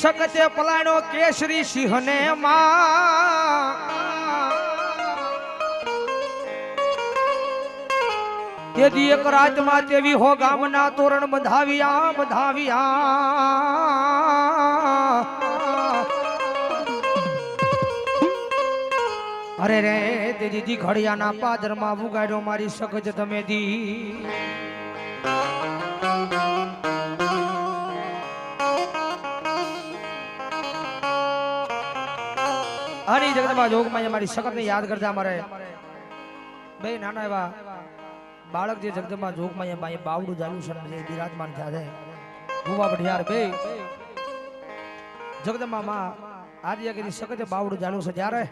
શકતે પલાણો કેસરી સિંહને માં. તેથી એક રાતમાં તેવી હો ગામના તોરણ બંધાવ્યા બંધાવ્યા. અરે રે, તે દીદી ઘડિયાના પાદરમાં ઉગાડ્યો મારી સગજ તમે દી હરી જગદમાં જોગમાં મારી સખતને યાદ કરતા મારે બે નાના એવા બાળક જે જગદંબા જોગમાં એ બાઈ બાવડું ચાલ્યું છે ને બિરાજમાન થયા છે. ભૂવા ભઠિયાર બે જગદંબા માં આજે કીધી સખતે બાવડું ચાલ્યું છે જ્યારે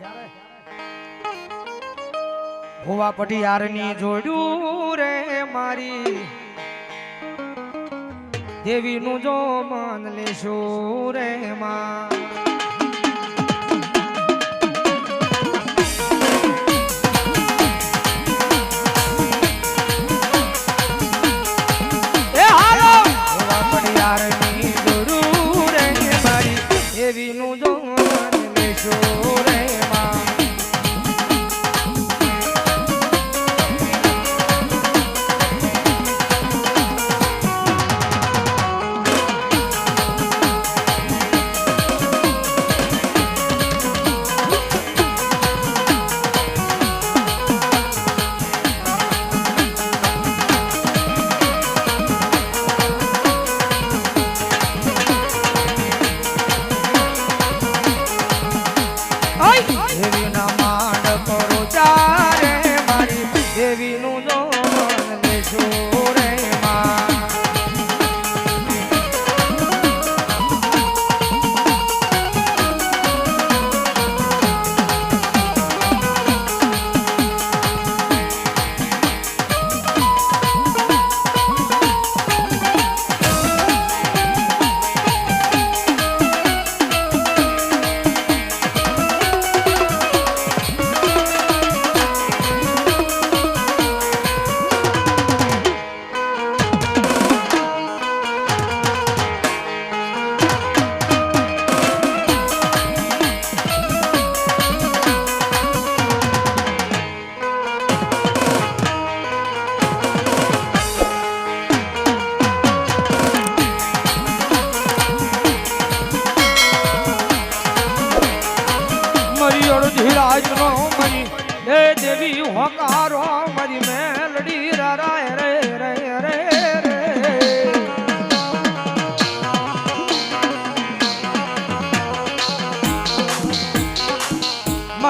ભૂવા પટિયારની જોડ્યું રે મારી. દેવીનું જો માન લેશો રે માં.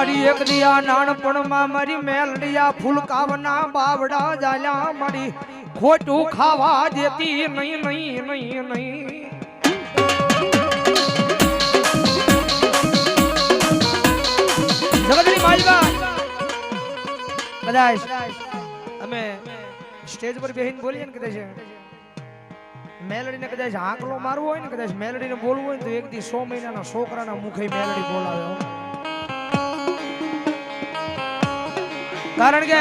મારી એક દિયા નાનપણમાં મારી મેલડિયા ફૂલકાવના બાવડા જાલ્યા મારી ખોટું ખાવા દેતી નહીં નહીં નહીં નહીં જગતની અમે સ્ટેજ પર બેહીને બોલીએ ને કદાચ. મેલડીને કદાચ આંકલો મારવો હોય ને, કદાચ મેલડીને બોલવું હોય તો એક દી સો મહિનાના છોકરાના મુખે મેલડી બોલાવે કારણ કે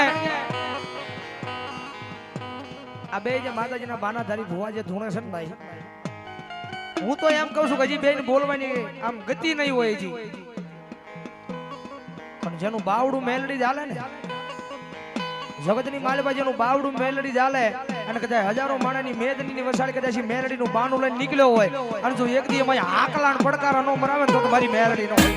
આ બે જે માતાજીના બાનાધારી ભુવા જે ધૂણે છે ને ભાઈ, હું તો એમ કહું છું કે હજી બેન બોલવાની આમ ગતિ નહીં હોય હજી. પણ જેનું બાવડું મેલડી ચાલે ને, જગતની માલબા જેનું બાવડું મેલડી ચાલે અને કદાચ હજારો માણસની મેદની વસાડી કદાચ મેલડીનું બાનું લઈને નીકળ્યો હોય અને જો એક દી અમારી આકલાણ પડકાર નો મરાવે ને તો મારી મેલડી નો હોય.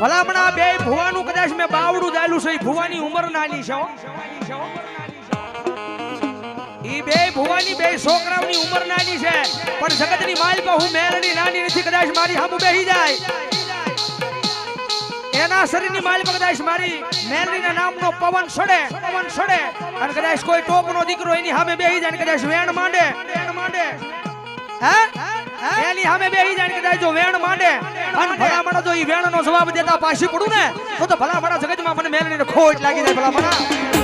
ભલામણા બે ભુવાનું કદાચ મેં બાવડું જાયલું છે ભુવાની ઉંમર નાની છે. ઈ બે ભુવાની બે છોકરાઓની ઉંમર નાની છે, પણ જગતની માલિકા હું મેરડી નાની નથી, કદાચ મારી હામુ બેહી જાય. એના શરીરની માલિકા કદાચ મારી મેલડીના નામનો પવન છોડે પવન છોડે અને કદાચ કોઈ ટોપનો દીકરો એની સામે બેહી જાય કદાચ વેણ માંડે વેણ માંડે. હે? એની સામે બેહી જાય કદાચ જો વેણ માંડે, અને ભલામણા જો ઈ વેણનો જવાબ દેતા પાછી પડું ને, તો તો ભલામણા જગતમાં મને મેલડીને ખોટ લાગી જાય ભલામણા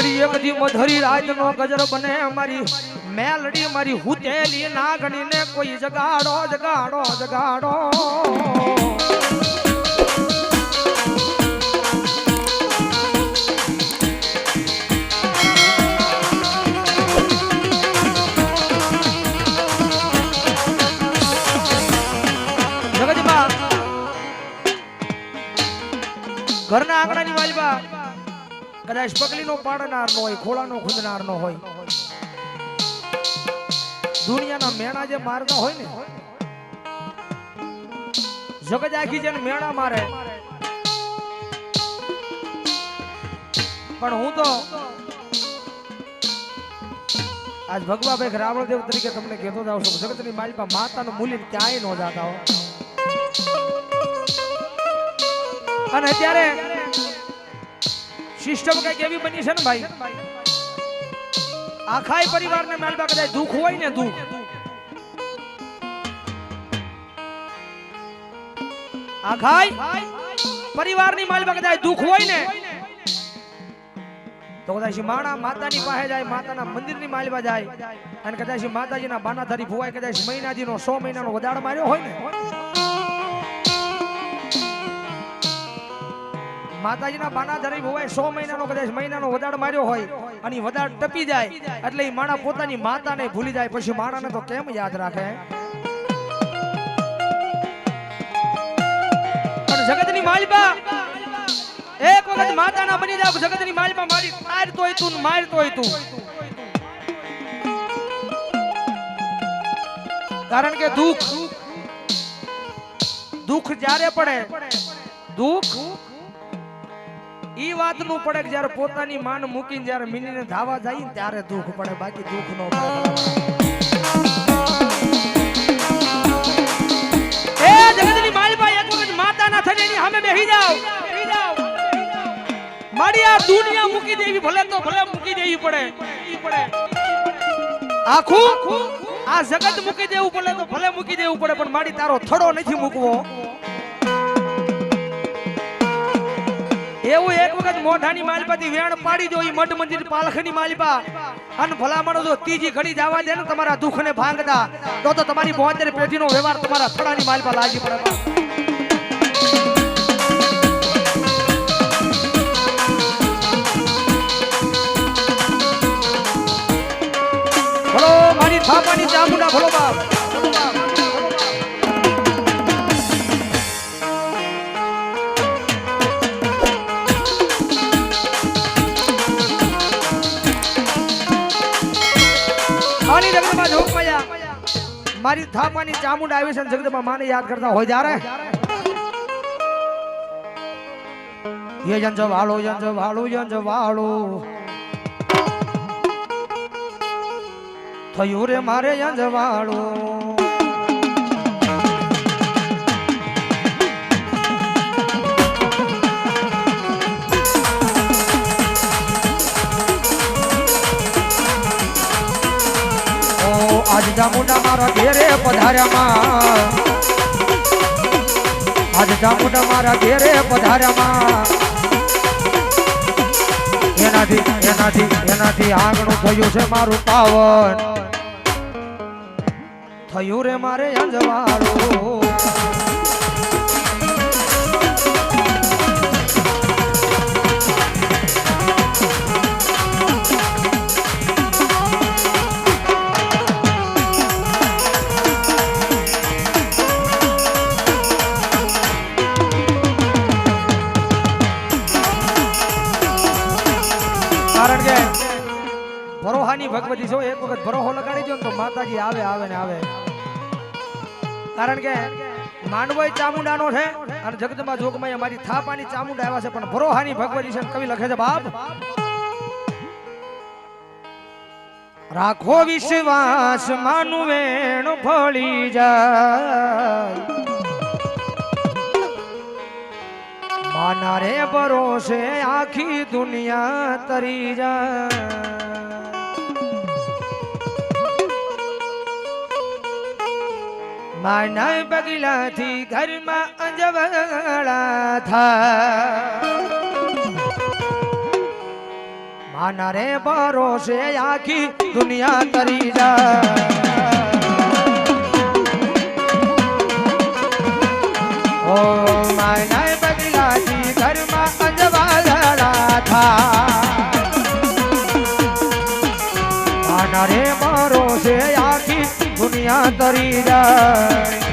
મારી એક દી મધરી રાતનો ગજર બને અમારી. મેલડી મારી હુતેલી નાગણીને કોઈ જગાડો જગાડો જગાડો. ઘરના આંગણાની વાલબા કદાચ પગલીનો પાડનાર નો હોય, ખોળાનો ખૂંદનાર નો હોય. દુનિયાના મેણા જે મારતા હોય ને, જગત આખી જેને મેણા મારે. પણ હું તો આજ ભગવાભાઈ રાવણદેવ તરીકે તમને કહેતો જાઉં છું, જગતની માલિકા માતાનું મૂલ્ય ક્યાંય ન જાતા હો. અને અત્યારે સિસ્ટમ કંઈક એવી બની છે ને ભાઈ? આખાય પરિવારને માલબા કદાચ દુઃખ હોય ને દુઃખ. આખાય પરિવારની માલબા કદાચ દુઃખ હોય ને, તો કદાચ માણા માતાની પાસે જાય, માતાના મંદિરની માલવા જાય, અને કદાચ માતાજીના બાનાધારી ભુવાય કદાચ મહિનાજીનો સો મહિનાનો વધાડ માર્યો હોય ને માતાજીના બાનાધારી હોય સો મહિનાનો કદાચ મહિનાનો વદાડ માર્યો હોય અને વદાડ ટપી જાય, એટલે એ માણા પોતાની માતાને ભૂલી જાય. પછી માણાને તો કેમ યાદ રાખે? જગતની માલિકા, એક વખત માતાના બની જાવ, જગતની માલિકા મારી મારતો તું ને માર તોય તું. કારણ કે દુઃખ દુઃખ જ્યારે પડે, દુઃખ ઈ વાતનું પડે કે જ્યારે પોતાની માન મૂકીને જ્યારે મિનીને ધાવા જાય ને ત્યારે દુઃખ પડે, બાકી દુઃખ નો એ જગતની માલભાઈ એક વખત માતાના થઈને એની સામે બેહી જાવ મારી આ દુનિયા મૂકી દેવી, ભલે તો ભલે મૂકી દેવી પડે પડે. આખું આ જગત મૂકી દેવું પડે તો ભલે મૂકી દેવું પડે, પણ મારી તારો થડો નથી મૂકવો. એવું એક વખત મોઢાની માલપાથી વેણ પાડી દો એ મઠ મંદિર પાલખની માલપા. અને ભલામણો જો ત્રીજી ઘડી જવા દે ને, તમારા દુઃખને ભાંગતા, તો તો તમારી બોતેર પેઢીનો વ્યવહાર તમારા થોડાની માલપા લાગી પડે ભલો, મારી થાપાની ચામુંડા ભલો બાપ. માની રવિમાં જોગ મયા મારી થાપાની ચામુંડ આવી છે જગદમાં માને યાદ કરતા હોય જારે યે જન જો વાળો જન વાળો જન વાળો થયું રે મારે જન વાળો આજ જામુંડા મારા ઘેરે પધાર્યામાં આજ જામુંડા મારા ઘેરે પધાર્યામાં એનાથી એનાથી એનાથી આંગણું થયું છે મારું પાવન. થયું રે મારે અંજવાળું. ભરોહાની જો એક વખત ભરોહો લગાડી દો ને તો માતાજી આવે આવે ને આવે. કારણ કે માંડવાઈ ચામુંડાનો છે અને જગદંબા જોગમાં અમારી થાપાની ચામુંડા આવ્યા છે, પણ ભરોહાની ભગવતી છે કવિ લખે છે, બાપ. રાખો વિશ્વાસ માનું વેણ ફળી જાય. આના રે ભરોસે આખી દુનિયા તરી જાય. માના પગલાથી ઘરમાં અંજવાળા થા. માના રે ભરોસે આખી દુનિયા કરી જા. ઓ માના દુનિયા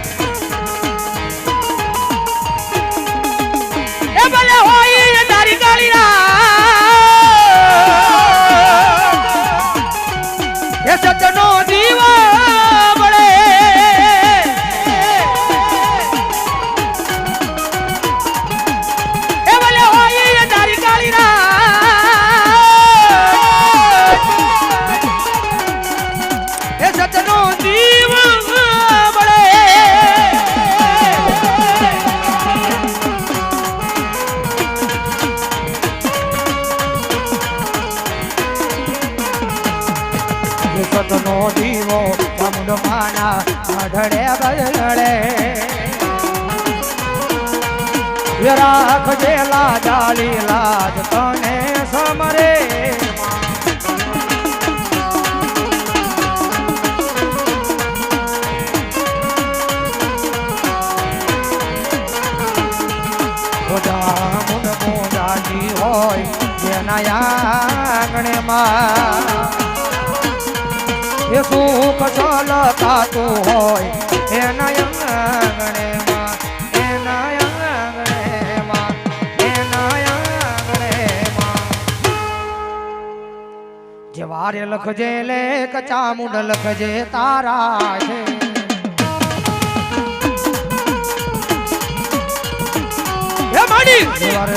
વારે લખજે લે કચા મુંડ લખજે, તારા છે.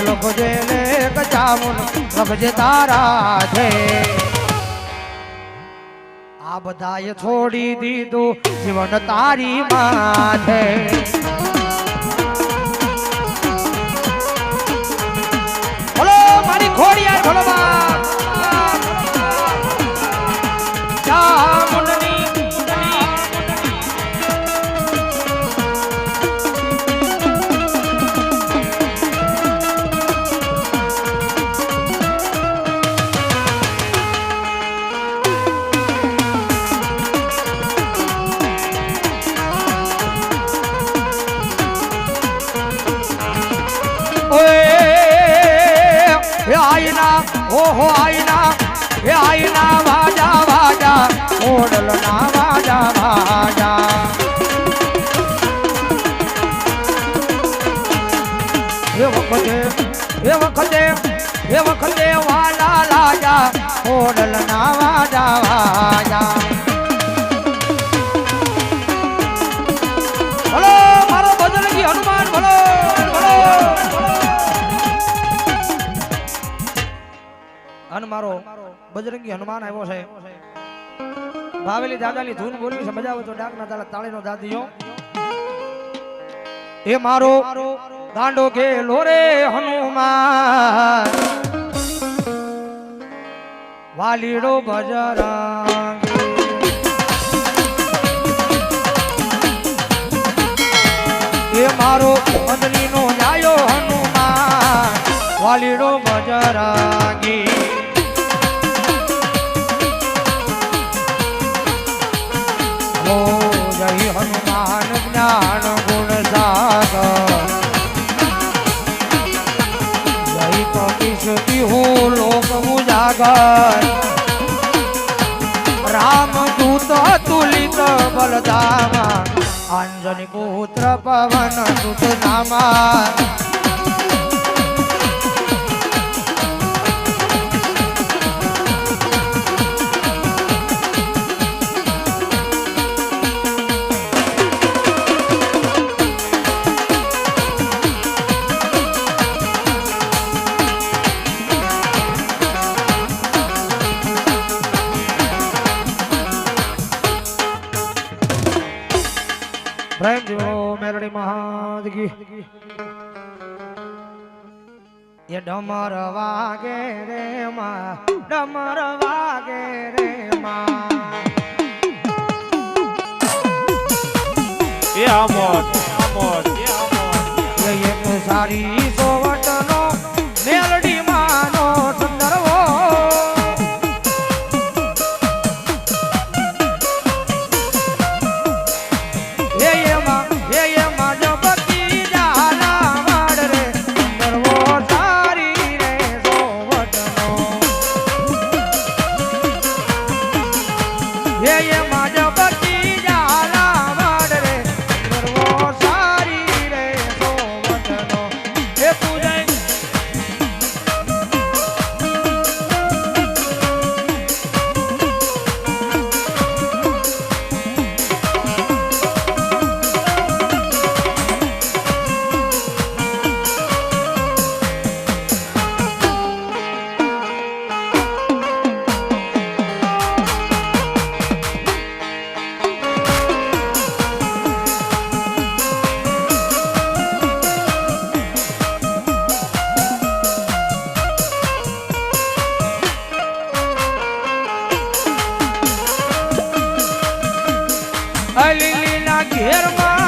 લખજે લે કચા લખજે, તારા છે. આ બધાએ છોડી દીધું જીવન તારી માથે. એ વખતે એ વખતે વાલા લાજા ઓડલના વાજા વાજા ભલો, મારો બજરંગી હનુમાન, ભલો ભલો અન મારો બજરંગી હનુમાન આવ્યો છે. ભાવેલી દાદાની ધૂન બોલવી છે, મજા આવે તો ડાકના તાળા તાળીનો દાદીઓ. એ મારો ગાંડો કે લોરે હનુમાન. વાલીડો ભજરાંગ. એ મારો મંદરીનો જાયો હનુમાન. વાલીડો જય હનુમાન જ્ઞાન ગુણ સાગર. કપીશ હું લોક ઉજાગર. રામ દૂત તુલિત બલદામા અંજની પુત્ર પવન સુત નામા જીવો મેરડી મહાદગી. એ ડમર વાગે રે માં ડમર વાગે રે માં. એ આમોદ આમોદ એ આમોદ. એ સારી લીલીના ઘેરમાં